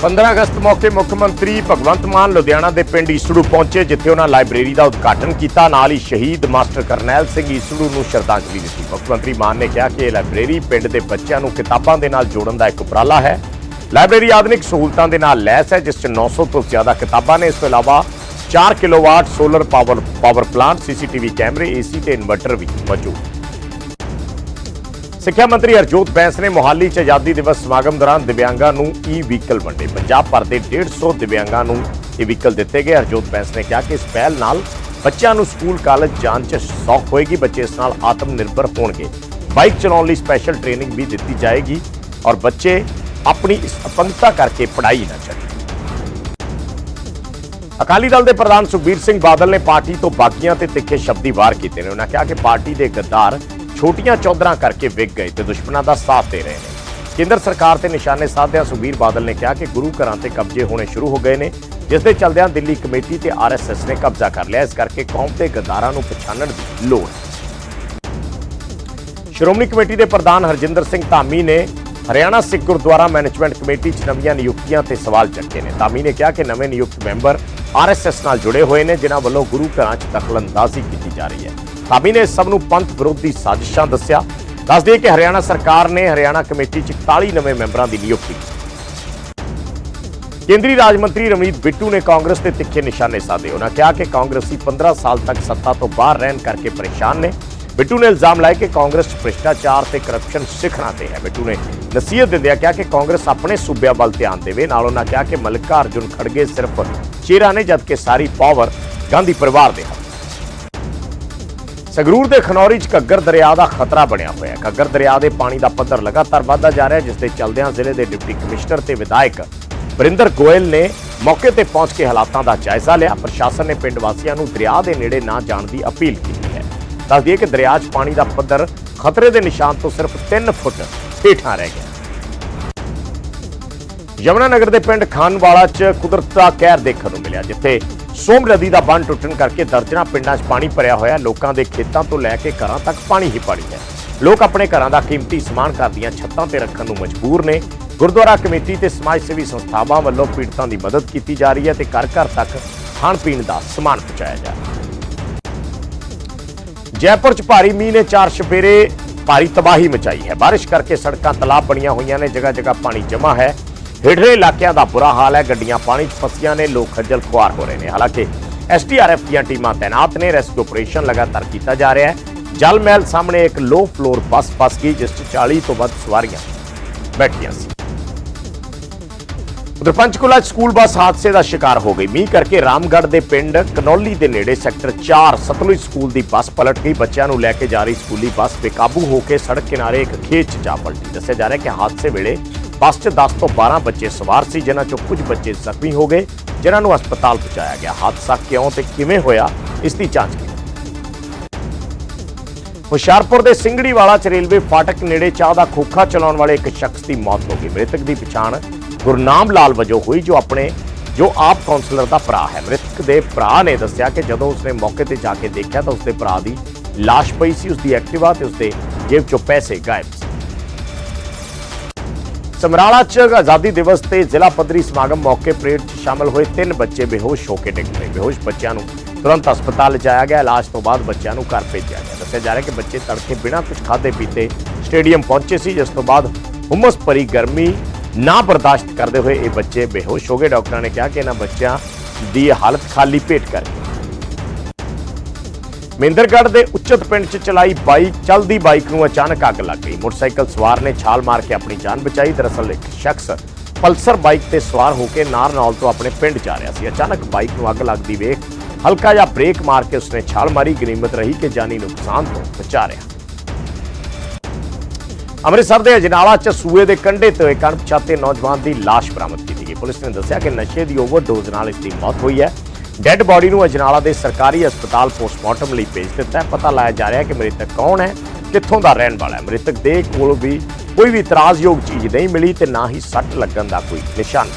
15 ਅਗਸਤ ਮੌਕੇ ਮੁੱਖ ਮੰਤਰੀ ਭਗਵੰਤ ਮਾਨ ਲੁਧਿਆਣਾ ਦੇ ਪਿੰਡ ਈਸੜੂ ਪਹੁੰਚੇ, ਜਿੱਥੇ ਉਹਨਾਂ ਲਾਇਬ੍ਰੇਰੀ ਦਾ ਉਦਘਾਟਨ ਕੀਤਾ। ਨਾਲ ਹੀ ਸ਼ਹੀਦ ਮਾਸਟਰ ਕਰਨੈਲ ਸਿੰਘ ਈਸੜੂ ਨੂੰ ਸ਼ਰਧਾਂਜਲੀ ਦਿੱਤੀ। ਮੁੱਖ ਮੰਤਰੀ ਮਾਨ ਨੇ ਕਿਹਾ ਕਿ ਇਹ ਲਾਇਬ੍ਰੇਰੀ ਪਿੰਡ ਦੇ ਬੱਚਿਆਂ ਨੂੰ ਕਿਤਾਬਾਂ ਦੇ ਨਾਲ ਜੋੜਨ ਦਾ ਇੱਕ ਉਪਰਾਲਾ ਹੈ। ਲਾਇਬ੍ਰੇਰੀ ਆਧੁਨਿਕ ਸਹੂਲਤਾਂ ਦੇ ਨਾਲ ਲੈਸ ਹੈ, ਜਿਸ 'ਚ 900 ਤੋਂ ਜ਼ਿਆਦਾ ਕਿਤਾਬਾਂ ਨੇ। ਇਸ ਤੋਂ ਇਲਾਵਾ 4 kilowatt solar power power plant CCTV ਕੈਮਰੇ ਏਸੀ ਤੇ ਇਨਵਰਟਰ ਵੀ ਮੌਜੂਦ। ਸਿੱਖਿਆ ਮੰਤਰੀ ਹਰਜੋਤ ਬੈਂਸ ਨੇ ਮੋਹਾਲੀ 'ਚ ਆਜ਼ਾਦੀ ਦਿਵਸ ਸਮਾਗਮ ਦੌਰਾਨ ਦਿਵਿਆਂਗਾਂ ਨੂੰ ਈ ਵਹੀਕਲ ਵੰਡੇ। ਪੰਜਾਬ ਭਰ ਦੇ 150 ਦਿਵਿਆਂਗਾਂ ਨੂੰ ਇਹ ਵਹੀਕਲ ਦਿੱਤੇ ਗਏ। ਹਰਜੋਤ ਬੈਂਸ ਨੇ ਕਿਹਾ ਕਿ ਇਸ ਪਹਿਲ ਨਾਲ ਬੱਚਿਆਂ ਨੂੰ ਸਕੂਲ, ਕਾਲਜ ਜਾਣ 'ਚ ਸੌਖ ਹੋਏਗੀ। ਬੱਚੇ ਇਸ ਨਾਲ ਆਤਮ ਨਿਰਭਰ ਹੋਣਗੇ। ਬਾਈਕ ਚਲਾਉਣ ਲਈ ਸਪੈਸ਼ਲ ਟ੍ਰੇਨਿੰਗ ਵੀ ਦਿੱਤੀ ਜਾਏਗੀ ਔਰ ਬੱਚੇ ਆਪਣੀ ਇਸ ਅਪੰਗਤਾ ਕਰਕੇ ਪੜ੍ਹਾਈ ਨਾ ਛੱਡਣ। ਅਕਾਲੀ ਦਲ ਦੇ ਪ੍ਰਧਾਨ ਸੁਖਬੀਰ ਸਿੰਘ ਬਾਦਲ ਨੇ ਪਾਰਟੀ ਤੋਂ ਬਾਕੀਆਂ ਤੇ ਤਿੱਖੇ ਸ਼ਬਦੀ ਵਾਰ ਕੀਤੇ ਨੇ। ਉਹਨਾਂ ਕਿਹਾ ਕਿ ਪਾਰਟੀ ਦੇ ਗੱਦਾਰ ਛੋਟੀਆਂ ਚੌਧਰਾਂ ਕਰਕੇ ਵਿਕ ਗਏ ਤੇ ਦੁਸ਼ਮਣਾਂ ਦਾ ਸਾਥ ਦੇ ਰਹੇ ਨੇ। ਕੇਂਦਰ ਸਰਕਾਰ ਤੇ ਨਿਸ਼ਾਨੇ ਸਾਧਦਿਆਂ ਸੁਖਬੀਰ ਬਾਦਲ ਨੇ ਕਿਹਾ ਕਿ ਗੁਰੂ ਘਰਾਂ ਤੇ ਕਬਜ਼ੇ ਹੋਣੇ ਸ਼ੁਰੂ ਹੋ ਗਏ ਨੇ, ਜਿਸ ਦੇ ਚਲਦਿਆਂ ਦਿੱਲੀ ਕਮੇਟੀ ਤੇ ਆਰਐਸਐਸ ਨੇ ਕਬਜ਼ਾ ਕਰ ਲਿਆ। ਇਸ ਕਰਕੇ ਕੌਮ ਦੇ ਗਦਾਰਾਂ ਨੂੰ ਪਛਾਣਨ ਦੀ ਲੋੜ ਹੈ। ਸ਼੍ਰੋਮਣੀ ਕਮੇਟੀ ਦੇ ਪ੍ਰਧਾਨ ਹਰਜਿੰਦਰ ਸਿੰਘ ਧਾਮੀ ਨੇ ਹਰਿਆਣਾ ਸਿੱਖ ਗੁਰਦੁਆਰਾ ਮੈਨੇਜਮੈਂਟ ਕਮੇਟੀ 'ਚ ਨਵੀਆਂ ਨਿਯੁਕਤੀਆਂ ਤੇ ਸਵਾਲ ਚੱਕੇ ਨੇ। ਧਾਮੀ ਨੇ ਕਿਹਾ ਕਿ ਨਵੇਂ ਨਿਯੁਕਤ ਮੈਂਬਰ ਆਰਐਸਐਸ ਨਾਲ ਜੁੜੇ ਹੋਏ ਨੇ, ਜਿਨ੍ਹਾਂ ਵੱਲੋਂ ਗੁਰੂ ਘਰਾਂ 'ਚ ਦਖਲਅੰਦਾਜ਼ੀ ਕੀਤੀ ਜਾ ਰਹੀ ਹੈ। ਧਾਮੀ ਨੇ ਸਭ ਨੂੰ ਪੰਥ ਵਿਰੋਧੀ ਸਾਜ਼ਿਸ਼ਾਂ ਦੱਸਿਆ। ਦੱਸ ਕਿ ਹਰਿਆਣਾ ਸਰਕਾਰ ਨੇ ਹਰਿਆਣਾ ਕਮੇਟੀ 'ਚ 41 ਨਵੇਂ ਮੈਂਬਰਾਂ ਦੀ ਨਿਯੁਕਤੀ ਕੇਂਦਰੀ ਰਾਜ ਮੰਤਰੀ ਰਮਨੀਤ ਬਿੱਟੂ ਨੇ ਕਾਂਗਰਸ ਤੇ ਤਿੱਖੇ ਨਿਸ਼ਾਨੇ ਸਾਧੇ। ਉਹਨਾਂ ਕਿਹਾ ਕਿ ਕਾਂਗਰਸੀ 15 ਸਾਲ ਤੱਕ ਸੱਤਾ ਤੋਂ ਬਾਹਰ ਰਹਿਣ ਕਰਕੇ ਪਰੇਸ਼ਾਨ ਨੇ। ਬਿੱਟੂ ਨੇ ਇਲਜ਼ਾਮ ਲਾਇਆ ਕਿ ਕਾਂਗਰਸ 'ਚ ਭ੍ਰਿਸ਼ਟਾਚਾਰ ਤੇ ਕਰਪਸ਼ਨ ਸਿਖਰਾਂ ਤੇ ਹੈ। ਬਿੱਟੂ ਨੇ ਨਸੀਹਤ ਦਿੰਦਿਆਂ ਕਿਹਾ ਕਿ ਕਾਂਗਰਸ ਆਪਣੇ ਸੂਬਿਆਂ ਵੱਲ ਧਿਆਨ ਦੇਵੇ। ਨਾਲ ਉਹਨਾਂ ਕਿਹਾ ਕਿ ਮਲਿਕਾ ਅਰਜੁਨ ਖੜਗੇ ਸਿਰਫ ਚਿਹਰਾ ਨੇ, ਜਦਕਿ ਸਾਰੀ ਪਾਵਰ ਗਾਂਧੀ ਪਰਿਵਾਰ ਦੇ ਹੱਥ। ਸੰਗਰੂਰ ਦੇ ਖਨੌਰੀ 'ਚ ਘੱਗਰ ਦਰਿਆ ਦਾ ਖਤਰਾ ਬਣਿਆ ਹੋਇਆ ਹੈ। ਘੱਗਰ ਦਰਿਆ ਦੇ ਪਾਣੀ ਦਾ ਪੱਧਰ ਲਗਾਤਾਰ ਵਧਦਾ ਜਾ ਰਿਹਾ ਜਿਸ ਦੇ ਚਲਦਿਆਂ ਜ਼ਿਲ੍ਹੇ ਦੇ ਡਿਪਟੀ ਕਮਿਸ਼ਨਰ ਤੇ ਵਿਧਾਇਕ ਵਰਿੰਦਰ ਗੋਇਲ ਨੇ ਮੌਕੇ ਤੇ ਪਹੁੰਚ ਕੇ ਹਾਲਾਤਾਂ ਦਾ ਜਾਇਜ਼ਾ ਲਿਆ। ਪ੍ਰਸ਼ਾਸਨ ਨੇ ਪਿੰਡ ਵਾਸੀਆਂ ਨੂੰ ਦਰਿਆ ਦੇ ਨੇੜੇ ਨਾ ਜਾਣ ਦੀ ਅਪੀਲ ਕੀਤੀ ਹੈ। ਦੱਸ ਦਈਏ ਕਿ ਦਰਿਆ 'ਚ ਪਾਣੀ ਦਾ ਪੱਧਰ ਖਤਰੇ ਦੇ ਨਿਸ਼ਾਨ ਤੋਂ ਸਿਰਫ 3 ਫੁੱਟ ਹੇਠਾਂ ਰਹਿ ਗਿਆ ਯਮਨਾ ਨਗਰ ਦੇ ਪਿੰਡ ਖਾਨਵਾਲਾ 'ਚ ਕੁਦਰਤ ਦਾ ਕਹਿਰ ਦੇਖਣ ਨੂੰ ਮਿਲਿਆ, ਜਿੱਥੇ ਸੋਮ ਨਦੀ ਦਾ ਬੰਨ ਟੁੱਟਣ ਕਰਕੇ ਦਰਜਨਾਂ ਪਿੰਡਾਂ 'ਚ ਪਾਣੀ ਭਰਿਆ ਹੋਇਆ। ਲੋਕਾਂ ਦੇ ਖੇਤਾਂ ਤੋਂ ਲੈ ਕੇ ਘਰਾਂ ਤੱਕ ਪਾਣੀ ਹੀ ਪਾਣੀ ਹੈ। ਲੋਕ ਆਪਣੇ ਘਰਾਂ ਦਾ ਕੀਮਤੀ ਸਮਾਨ ਘਰ ਦੀਆਂ ਛੱਤਾਂ ਤੇ ਰੱਖਣ ਨੂੰ ਮਜਬੂਰ ਨੇ। ਗੁਰਦੁਆਰਾ ਕਮੇਟੀ ਤੇ ਸਮਾਜ ਸੇਵੀ ਸੰਸਥਾਵਾਂ ਵੱਲੋਂ ਪੀੜਤਾਂ ਦੀ ਮਦਦ ਕੀਤੀ ਜਾ ਰਹੀ ਹੈ ਤੇ ਘਰ ਘਰ ਤੱਕ ਖਾਣ ਪੀਣ ਦਾ ਸਮਾਨ ਪਹੁੰਚਾਇਆ ਜਾ ਰਿਹਾ ਹੈ। ਜੈਪੁਰ 'ਚ ਭਾਰੀ ਮੀਂਹ ਨੇ ਚਾਰ ਛਪੇਰੇ ਭਾਰੀ ਤਬਾਹੀ ਮਚਾਈ ਹੈ। ਬਾਰਿਸ਼ ਕਰਕੇ ਸੜਕਾਂ ਤਲਾਬ ਬਣੀਆਂ ਹੋਈਆਂ ਨੇ। ਜਗ੍ਹਾ ਜਗ੍ਹਾ ਪਾਣੀ ਜਮ੍ਹਾਂ ਹੈ। ਹੇਠਲੇ ਇਲਾਕਿਆਂ ਦਾ ਬੁਰਾ ਹਾਲ ਹੈ। ਗੱਡੀਆਂ ਪਾਣੀ 'ਚ ਫਸੀਆਂ ਨੇ, ਲੋਕ ਖੱਜਲ ਖੁਆਰ ਹੋ ਰਹੇ ਨੇ। ਹਾਲਾਂਕਿ ਐਸਡੀਆਰਐਫ ਦੀਆਂ ਟੀਮਾਂ ਤਾਇਨਾਤ ਨੇ, ਰੈਸਕਿਊ ਆਪਰੇਸ਼ਨ ਲਗਾਤਾਰ ਕੀਤਾ ਜਾ ਰਿਹਾ ਹੈ। ਜਲ ਮਹਿਲ ਸਾਹਮਣੇ ਇੱਕ ਲੋ ਫਲੋਰ ਬੱਸ ਫਸ ਗਈ, ਜਿਸ 'ਚ 40 ਤੋਂ ਵੱਧ ਸਵਾਰੀਆਂ ਬੈਠੀਆਂ ਸੀ। ਉਧਰ ਪੰਚਕੂਲਾ ਸਕੂਲ ਬੱਸ ਹਾਦਸੇ ਦਾ ਸ਼ਿਕਾਰ ਹੋ ਗਈ। ਮੀਂਹ ਕਰਕੇ ਰਾਮਗੜ੍ਹ ਦੇ ਪਿੰਡ ਕਨੌਲੀ ਦੇ ਨੇੜੇ ਸੈਕਟਰ 4 ਸਤਲੁਜ ਸਕੂਲ ਦੀ ਬੱਸ ਪਲਟ ਗਈ। ਬੱਚਿਆਂ ਨੂੰ ਲੈ ਕੇ ਜਾ ਰਹੀ ਸਕੂਲੀ ਬੱਸ ਬੇਕਾਬੂ ਹੋ ਕੇ ਸੜਕ ਕਿਨਾਰੇ ਇੱਕ ਖੇਤ 'ਚ ਜਾ ਪਲਟੀ। ਦੱਸਿਆ ਜਾ ਰਿਹਾ ਕਿ ਹਾਦਸੇ ਵੇਲੇ ਬੱਸ 'ਚ 10 ਤੋਂ 12 ਬੱਚੇ ਸਵਾਰ ਸੀ, ਜਿਨ੍ਹਾਂ 'ਚੋਂ ਕੁਝ ਬੱਚੇ ਜ਼ਖਮੀ ਹੋ ਗਏ, ਜਿਨ੍ਹਾਂ ਨੂੰ ਹਸਪਤਾਲ ਪਹੁੰਚਾਇਆ ਗਿਆ। ਹਾਦਸਾ ਕਿਉਂ ਤੇ ਕਿਵੇਂ ਹੋਇਆ, ਇਸ ਦੀ ਜਾਂਚ ਕੀਤੀ ਹੁਸ਼ਿਆਰਪੁਰ ਦੇ ਸਿੰਗੜੀਵਾਲਾ ਚ ਰੇਲਵੇ ਫਾਟਕ ਨੇੜੇ ਚਾਹ ਦਾ ਖੋਖਾ ਚਲਾਉਣ ਵਾਲੇ ਇੱਕ ਸ਼ਖਸ ਦੀ ਮੌਤ ਹੋ ਗਈ। ਮ੍ਰਿਤਕ ਦੀ ਪਛਾਣ ਗੁਰਨਾਮ ਲਾਲ ਵਜੋਂ ਹੋਈ, ਜੋ ਆਪਣੇ, ਜੋ ਆਪ ਕਾਉਂਸਲਰ ਦਾ ਭਰਾ ਹੈ। ਮ੍ਰਿਤਕ ਦੇ ਭਰਾ ਨੇ ਦੱਸਿਆ ਕਿ ਜਦੋਂ ਉਸਨੇ ਮੌਕੇ ਤੇ ਜਾ ਕੇ ਦੇਖਿਆ ਤਾਂ ਉਸਦੇ ਭਰਾ ਦੀ ਲਾਸ਼ ਪਈ ਸੀ, ਉਸਦੀ ਐਕਟਿਵਾ ਤੇ ਉਸਦੇ ਜੇਬ ਚੋਂ ਪੈਸੇ ਗਾਇਬ ਸਮਰਾਲਾ ਚ ਆਜ਼ਾਦੀ ਦਿਵਸ ਤੇ ਜ਼ਿਲ੍ਹਾ ਪੱਧਰੀ ਸਮਾਗਮ ਮੌਕੇ ਪਰੇਡ 'ਚ ਸ਼ਾਮਲ ਹੋਏ ਤਿੰਨ ਬੱਚੇ ਬੇਹੋਸ਼ ਹੋ ਕੇ ਡਿੱਗ ਪਏ। ਬੇਹੋਸ਼ ਬੱਚਿਆਂ ਨੂੰ ਤੁਰੰਤ ਹਸਪਤਾਲ ਲਿਜਾਇਆ ਗਿਆ। ਇਲਾਜ ਤੋਂ ਬਾਅਦ ਬੱਚਿਆਂ ਨੂੰ ਘਰ ਭੇਜਿਆ ਗਿਆ। ਦੱਸਿਆ ਜਾ ਰਿਹਾ ਕਿ ਬੱਚੇ ਤੜਕੇ ਬਿਨਾਂ ਕੁਝ ਖਾਦੇ ਪੀਤੇ ਸਟੇਡੀਅਮ ਪਹੁੰਚੇ ਸੀ, ਜਿਸ ਤੋਂ ਬਾਅਦ ਹੁਮਸ ਭਰੀ ਗਰਮੀ ਨਾ ਬਰਦਾਸ਼ਤ ਕਰਦੇ ਹੋਏ ਇਹ ਬੱਚੇ ਬੇਹੋਸ਼ ਹੋ ਗਏ। ਡਾਕਟਰਾਂ ਨੇ ਕਿਹਾ ਕਿ ਇਹਨਾਂ ਬੱਚਿਆਂ ਦੀ ਹਾਲਤ ਖਾਲੀ ਪੇਟ ਕਰਕੇ ਮਹਿੰਦਰਗੜ੍ਹ ਦੇ ਉੱਚਤ ਪਿੰਡ 'ਚ ਚਲਾਈ ਬਾਈਕ, ਚੱਲਦੀ ਬਾਈਕ ਨੂੰ ਅਚਾਨਕ ਅੱਗ ਲੱਗ ਗਈ। ਮੋਟਰਸਾਈਕਲ ਸਵਾਰ ਨੇ ਛਾਲ ਮਾਰ ਕੇ ਆਪਣੀ ਜਾਨ ਬਚਾਈ। ਦਰਅਸਲ ਇੱਕ ਸ਼ਖਸ ਪਲਸਰ ਬਾਈਕ ਤੇ ਸਵਾਰ ਹੋ ਕੇ ਨਾਰਨੌਲ ਤੋਂ ਆਪਣੇ ਪਿੰਡ ਜਾ ਰਿਹਾ ਸੀ। ਅਚਾਨਕ ਬਾਈਕ ਨੂੰ ਅੱਗ ਲੱਗਦੀ ਵੇਖ ਹਲਕਾ ਜਿਹਾ ਬ੍ਰੇਕ ਮਾਰ ਕੇ ਉਸਨੇ ਛਾਲ ਮਾਰੀ। ਗਨੀਮਤ ਰਹੀ ਕਿ ਜਾਨੀ ਨੁਕਸਾਨ ਤੋਂ ਬਚਾ ਰਿਹਾ। ਅੰਮ੍ਰਿਤਸਰ ਦੇ ਅਜਨਾਲਾ 'ਚ ਸੂਏ ਦੇ ਕੰਢੇ ਤੋਂ ਇੱਕ ਅਣਪਛਾਤੇ ਨੌਜਵਾਨ ਦੀ ਲਾਸ਼ ਬਰਾਮਦ ਕੀਤੀ ਗਈ। ਪੁਲਿਸ ਨੇ ਦੱਸਿਆ ਕਿ ਨਸ਼ੇ ਦੀ ਓਵਰਡੋਜ਼ ਨਾਲ ਇਸ ਦੀ ਮੌਤ ਹੋਈ ਹੈ। ਡੈੱਡ ਬਾਡੀ ਨੂੰ ਅਜਨਾਲਾ ਦੇ ਸਰਕਾਰੀ ਹਸਪਤਾਲ ਪੋਸਟਮਾਰਟਮ ਲਈ ਭੇਜ ਦਿੱਤਾ ਹੈ। ਪਤਾ ਲਾਇਆ ਜਾ ਰਿਹਾ ਹੈ ਕਿ ਮ੍ਰਿਤਕ ਕੌਣ ਹੈ, ਕਿੱਥੋਂ ਦਾ ਰਹਿਣ ਵਾਲਾ ਹੈ। ਮ੍ਰਿਤਕ ਦੇ ਕੋਲ ਵੀ ਕੋਈ ਵੀ ਇਤਰਾਜ਼ਯੋਗ ਚੀਜ਼ ਨਹੀਂ ਮਿਲੀ ਤੇ ਨਾ ਹੀ ਸੱਟ ਲੱਗਣ ਦਾ ਕੋਈ ਨਿਸ਼ਾਨ।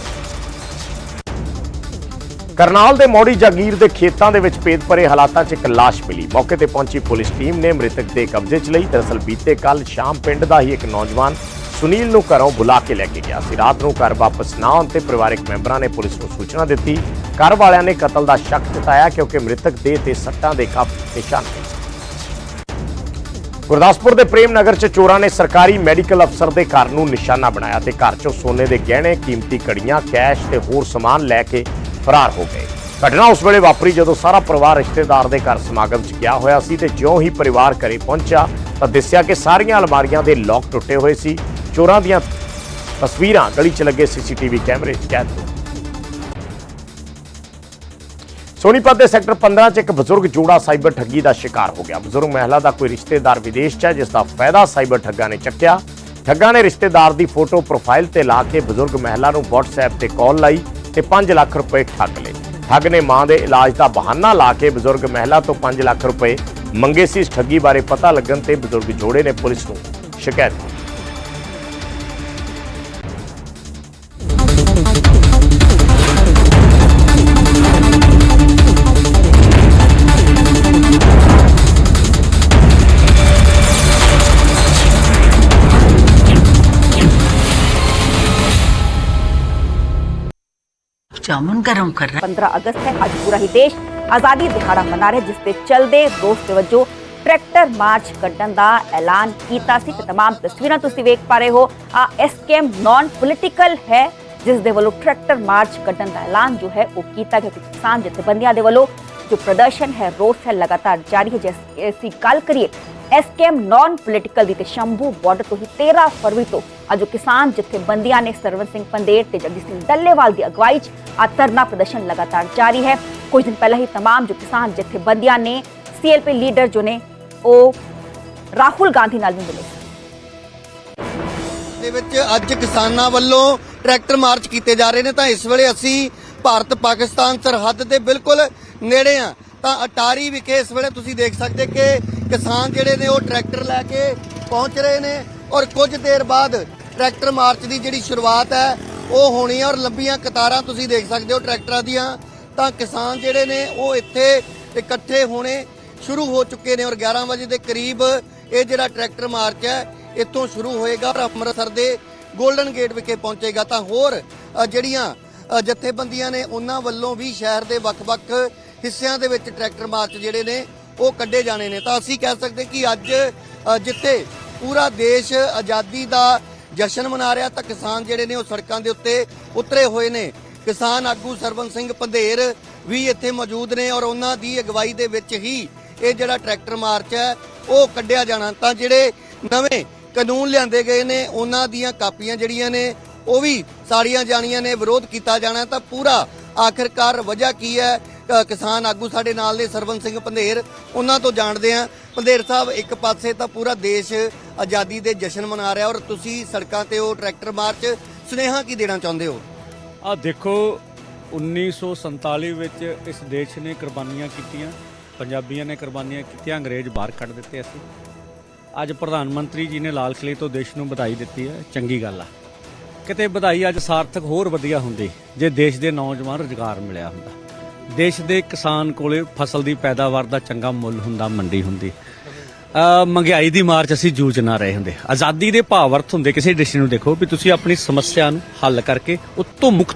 ਕਰਨਾਲ ਦੇ ਮੌੜੀ ਜਾਗੀਰ ਦੇ ਖੇਤਾਂ ਦੇ ਵਿੱਚ ਭੇਦ ਭਰੇ ਹਾਲਾਤਾਂ 'ਚ ਇੱਕ ਲਾਸ਼ ਮਿਲੀ। ਮੌਕੇ ਤੇ ਪਹੁੰਚੀ ਪੁਲਿਸ ਟੀਮ ਨੇ ਮ੍ਰਿਤਕ ਦੇ ਕਬਜ਼ੇ 'ਚ ਲਈ। ਦਰਅਸਲ ਬੀਤੇ ਕੱਲ ਸ਼ਾਮ ਪਿੰਡ ਦਾ ਹੀ ਇੱਕ ਨੌਜਵਾਨ ਸੁਨੀਲ ਨੂੰ ਘਰੋਂ ਬੁਲਾ ਕੇ ਲੈ ਕੇ ਗਿਆ ਸੀ। ਰਾਤ ਨੂੰ ਘਰ ਵਾਪਸ ਨਾ ਆਉਣ ਤੇ ਪਰਿਵਾਰਕ ਮੈਂਬਰਾਂ ਨੇ ਪੁਲਿਸ ਨੂੰ ਸੂਚਨਾ ਦਿੱਤੀ ਘਰ ਵਾਲਿਆਂ ਨੇ ਕਤਲ ਦਾ ਸ਼ੱਕ ਜਤਾਇਆ ਕਿਉਂਕਿ ਮ੍ਰਿਤਕ ਦੇਹ ਤੇ ਸੱਟਾਂ ਦੇ ਕਾਫੀ ਨਿਸ਼ਾਨ ਗੁਰਦਾਸਪੁਰ ਦੇ ਪ੍ਰੇਮ ਨਗਰ ਚ ਚੋਰਾਂ ਨੇ ਸਰਕਾਰੀ ਮੈਡੀਕਲ ਅਫਸਰ ਦੇ ਘਰ ਨੂੰ ਨਿਸ਼ਾਨਾ ਬਣਾਇਆ ਤੇ ਘਰ ਚੋਂ ਸੋਨੇ ਦੇ ਗਹਿਣੇ, ਕੀਮਤੀ ਕੜੀਆਂ, ਕੈਸ਼ ਤੇ ਹੋਰ ਸਮਾਨ ਲੈ ਕੇ ਫਰਾਰ ਹੋ ਗਏ। ਘਟਨਾ ਉਸ ਵੇਲੇ ਵਾਪਰੀ ਜਦੋਂ ਸਾਰਾ ਪਰਿਵਾਰ ਰਿਸ਼ਤੇਦਾਰ ਦੇ ਘਰ ਸਮਾਗਮ 'ਚ ਗਿਆ ਹੋਇਆ ਸੀ ਤੇ ਜਿਉਂ ਹੀ ਪਰਿਵਾਰ ਘਰੇ ਪਹੁੰਚਿਆ ਤਾਂ ਦੱਸਿਆ ਕਿ ਸਾਰੀਆਂ ਅਲਮਾਰੀਆਂ ਦੇ ਲੋਕ ਟੁੱਟੇ ਹੋਏ ਸੀ। ਚੋਰਾਂ ਦੀਆਂ ਤਸਵੀਰਾਂ, ਗਲੀ 'ਚ ਲੱਗੇ ਸੀਸੀਟੀਵੀ ਕੈਮਰੇ 'ਚ ਕੈਦ ਹੋ ਸੋਨੀਪਤ ਦੇ ਸੈਕਟਰ 15 'ਚ ਇੱਕ ਬਜ਼ੁਰਗ ਜੋੜਾ ਸਾਈਬਰ ਠੱਗੀ ਦਾ ਸ਼ਿਕਾਰ ਹੋ ਗਿਆ। ਬਜ਼ੁਰਗ ਮਹਿਲਾ ਦਾ ਕੋਈ ਰਿਸ਼ਤੇਦਾਰ ਵਿਦੇਸ਼ 'ਚ ਹੈ, ਜਿਸ ਦਾ ਫਾਇਦਾ ਸਾਈਬਰ ਠੱਗਾਂ ਨੇ ਚੱਕਿਆ। ਠੱਗਾਂ ਨੇ ਰਿਸ਼ਤੇਦਾਰ ਦੀ ਫੋਟੋ ਪ੍ਰੋਫਾਈਲ ਤੇ ਲਾ ਕੇ ਬਜ਼ੁਰਗ ਮਹਿਲਾ ਨੂੰ WhatsApp ਤੇ ਕਾਲ ਲਾਈ ਤੇ 5 ਲੱਖ ਰੁਪਏ ਠੱਗ ਲਏ। ਠੱਗ ਨੇ ਮਾਂ ਦੇ ਇਲਾਜ ਦਾ ਬਹਾਨਾ ਲਾ ਕੇ ਬਜ਼ੁਰਗ ਮਹਿਲਾ ਤੋਂ 5 ਲੱਖ ਰੁਪਏ ਮੰਗੇ ਸੀ। ਇਸ ਠੱਗੀ ਬਾਰੇ ਪਤਾ ਲੱਗਣ ਤੇ ਬਜ਼ੁਰਗ ਜੋੜੇ ਨੇ ਪੁਲਿਸ ਨੂੰ ਸ਼ਿਕਾਇਤ ਕੀਤੀ जामुन गरम कर रहा पंद्रह अगस्त है आज पूरा ही देश ਆਜ਼ਾਦੀ ਦਿਹਾੜਾ ਮਨਾ ਰਿਹਾ ਜਿਸ ਦੇ ਚਲਦੇ ਰੋਸ ਦੇ ਵਜੋਂ ਟਰੈਕਟਰ ਮਾਰਚ ਕੱਢਣ ਦਾ ਐਲਾਨ ਕੀਤਾ ਸੀ ਤੇ तमाम ਤਸਵੀਰਾਂ ਤੁਸੀਂ ਵੇਖ ਪਾ ਰਹੇ ਹੋ ਆ ਐਸਕੇਐਮ ਨਾਨ ਪੋਲੀਟੀਕਲ ਹੈ ਜਿਸ ਦੇ ਵੱਲੋਂ ਟਰੈਕਟਰ ਮਾਰਚ ਕੱਢਣ ਦਾ ਐਲਾਨ ਜੋ ਹੈ ਉਹ ਕੀਤਾ ਗਿਆ ਕਿਉਂਕਿ ਕਿਸਾਨ ਜਥੇਬੰਦੀਆਂ ਦੇ ਵੱਲੋਂ ਜੋ ਪ੍ਰਦਰਸ਼ਨ ਹੈ ਰੋਸ ਹੈ ਲਗਾਤਾਰ ਜਾਰੀ ਹੈ ਜਿਸ ਅਸੀਂ ਗੱਲ ਕਰੀਏ ਐਸਕੇਐਮ ਨਾਨ ਪੋਲੀਟੀਕਲ ਦੀ ਤੇ ਸ਼ੰਭੂ ਬਾਰਡਰ ਤੋਂ ਹੀ 13 ਫਰਵਰੀ ਤੋਂ ਅੱਜ ਜੋ ਕਿਸਾਨ ਜਥੇਬੰਦੀਆਂ ਨੇ ਸਰਵਨ ਸਿੰਘ ਪੰਦੇਰ ਤੇ ਜਗਜੀਤ ਸਿੰਘ ਡੱਲੇਵਾਲ ਦੀ ਅਗਵਾਈ 'ਚ ਆ ਧਰਨਾ ਪ੍ਰਦਰਸ਼ਨ ਲਗਾਤਾਰ ਜਾਰੀ ਹੈ ਕੁਝ ਦਿਨ ਪਹਿਲਾਂ ਹੀ तमाम ਜੋ ਕਿਸਾਨ ਜਥੇਬੰਦੀਆਂ ਨੇ ਸੀਐਲਪੀ ਲੀਡਰ ਜੋ ਨੇ ਉਹ ਰਾਹੁਲ ਗਾਂਧੀ ਨਾਲ ਵੀ ਮਿਲੇ ਦੇ ਵਿੱਚ ਅੱਜ ਕਿਸਾਨਾਂ ਵੱਲੋਂ ਟਰੈਕਟਰ ਮਾਰਚ ਕੀਤੇ ਜਾ ਰਹੇ ਨੇ ਤਾਂ ਇਸ ਵੇਲੇ ਅਸੀਂ ਭਾਰਤ ਪਾਕਿਸਤਾਨ ਸਰਹੱਦ ਦੇ ਬਿਲਕੁਲ ਨੇੜੇ ਆ ਤਾਂ ਅਟਾਰੀ ਵਿਖੇ ਇਸ ਵੇਲੇ ਤੁਸੀਂ ਦੇਖ ਸਕਦੇ ਕਿ ਕਿਸਾਨ ਜਿਹੜੇ ਨੇ ਉਹ ਟਰੈਕਟਰ ਲੈ ਕੇ ਪਹੁੰਚ ਰਹੇ ਨੇ ਔਰ ਕੁਝ ਦੇਰ ਬਾਅਦ ਟਰੈਕਟਰ ਮਾਰਚ ਦੀ ਜਿਹੜੀ ਸ਼ੁਰੂਆਤ ਹੈ, ਉਹ ਹੋਣੀ ਹੈ ਔਰ ਲੰਬੀਆਂ ਕਤਾਰਾਂ ਤੁਸੀਂ ਦੇਖ ਸਕਦੇ ਹੋ ਟਰੈਕਟਰਾਂ ਦੀਆਂ। ਤਾਂ ਕਿਸਾਨ ਜਿਹੜੇ ਨੇ ਉਹ ਇੱਥੇ ਇਕੱਠੇ ਹੋਣੇ ਸ਼ੁਰੂ ਹੋ ਚੁੱਕੇ ਨੇ ਔਰ 11 ਵਜੇ ਦੇ ਕਰੀਬ ਇਹ ਜਿਹੜਾ ਟਰੈਕਟਰ ਮਾਰਚ ਹੈ, ਇੱਥੋਂ ਸ਼ੁਰੂ ਹੋਏਗਾ ਔਰ ਅੰਮ੍ਰਿਤਸਰ ਦੇ ਗੋਲਡਨ ਗੇਟ ਵਿਖੇ ਪਹੁੰਚੇਗਾ। ਤਾਂ ਹੋਰ ਜਿਹੜੀਆਂ ਜਥੇਬੰਦੀਆਂ ਨੇ ਉਹਨਾਂ ਵੱਲੋਂ ਵੀ ਸ਼ਹਿਰ ਦੇ ਵੱਖ-ਵੱਖ ਹਿੱਸਿਆਂ ਦੇ ਵਿੱਚ ਟਰੈਕਟਰ ਮਾਰਚ ਜਿਹੜੇ ਨੇ, ਉਹ ਕੱਢੇ ਜਾਣੇ ਨੇ। ਤਾਂ ਅਸੀਂ ਕਹਿ ਸਕਦੇ ਕਿ ਅੱਜ ਜਿੱਥੇ ਪੂਰਾ ਦੇਸ਼ ਆਜ਼ਾਦੀ ਦਾ ਜਸ਼ਨ ਮਨਾ ਰਿਹਾ, ਤਾਂ ਕਿਸਾਨ ਜਿਹੜੇ ਨੇ ਉਹ ਸੜਕਾਂ ਦੇ ਉੱਤੇ ਉਤਰੇ ਹੋਏ ਨੇ। ਕਿਸਾਨ ਆਗੂ ਸਰਵਨ ਸਿੰਘ ਪੰਧੇਰ ਵੀ ਇੱਥੇ ਮੌਜੂਦ ਨੇ ਔਰ ਉਹਨਾਂ ਦੀ ਅਗਵਾਈ ਦੇ ਵਿੱਚ ਹੀ ਇਹ ਜਿਹੜਾ ਟਰੈਕਟਰ ਮਾਰਚ ਹੈ, ਉਹ ਕੱਢਿਆ ਜਾਣਾ। ਤਾਂ ਜਿਹੜੇ ਨਵੇਂ ਕਾਨੂੰਨ ਲਿਆਂਦੇ ਗਏ ਨੇ, ਉਹਨਾਂ ਦੀਆਂ ਕਾਪੀਆਂ ਜਿਹੜੀਆਂ ਨੇ, ਉਹ ਵੀ ਸਾੜੀਆਂ ਜਾਣੀਆਂ ਨੇ, ਵਿਰੋਧ ਕੀਤਾ ਜਾਣਾ। ਤਾਂ ਪੂਰਾ ਆਖਿਰਕਾਰ ਵਜ੍ਹਾ ਕੀ ਹੈ? ਕਿਸਾਨ ਆਗੂ ਸਾਡੇ ਨਾਲ ਨੇ ਸਰਵਨ ਸਿੰਘ ਪੰਧੇਰ। ਉਹਨਾਂ ਤੋਂ ਜਾਣਦੇ ਆ ਪੰਧੇਰ ਸਾਹਿਬ, ਇੱਕ ਪਾਸੇ ਤਾਂ ਪੂਰਾ ਦੇਸ਼ ਆਜ਼ਾਦੀ ਦੇ ਜਸ਼ਨ ਮਨਾ ਰਿਹਾ ਔਰ ਤੁਸੀਂ ਸੜਕਾਂ ਤੇ ਉਹ ਟਰੈਕਟਰ ਮਾਰਚ, ਸੁਨੇਹਾ ਕੀ ਦੇਣਾ ਚਾਹੁੰਦੇ ਹੋ? ਆ ਦੇਖੋ 1947 ਵਿੱਚ ਇਸ ਦੇਸ਼ ਨੇ ਕੁਰਬਾਨੀਆਂ ਕੀਤੀਆਂ। ਪੰਜਾਬੀਆਂ ਨੇ ਕੁਰਬਾਨੀਆਂ ਕੀਤੀਆਂ, ਅੰਗਰੇਜ਼ ਬਾਹਰ ਕੱਢ ਦਿੱਤੇ ਅਸੀਂ। ਅੱਜ ਪ੍ਰਧਾਨ ਮੰਤਰੀ ਜੀ ਨੇ ਲਾਲ ਕਿਲੇ ਤੋਂ ਦੇਸ਼ ਨੂੰ ਵਧਾਈ ਦਿੱਤੀ ਹੈ। ਚੰਗੀ ਗੱਲ ਆ। ਕਿਤੇ ਵਧਾਈ ਅੱਜ ਸਾਰਥਕ ਹੋਰ ਵਧੀਆ ਹੁੰਦੀ, ਜੇ ਦੇਸ਼ ਦੇ ਨੌਜਵਾਨ ਰੁਜ਼ਗਾਰ ਮਿਲਿਆ ਹੁੰਦਾ। ਦੇਸ਼ ਦੇ ਕਿਸਾਨ ਕੋਲੇ ਫਸਲ ਦੀ ਪੈਦਾਵਾਰ ਦਾ ਚੰਗਾ ਮੁੱਲ ਹੁੰਦਾ, ਮੰਡੀ ਹੁੰਦੀ। ਮਹਿੰਗਾਈ ਦੀ ਮਾਰ 'ਚ ਅਸੀਂ ਜੂਝ ਨਾ ਰਹੇ ਹੁੰਦੇ। ਆਜ਼ਾਦੀ ਦੇ ਭਾਵ ਅਰਥ ਹੁੰਦੇ, ਕਿਸੇ ਡਿਸ਼ ਨੂੰ ਦੇਖੋ ਵੀ ਤੁਸੀਂ ਆਪਣੀ ਸਮੱਸਿਆ ਨੂੰ ਹੱਲ ਕਰਕੇ ਉਤੋਂ ਮੁਕਤ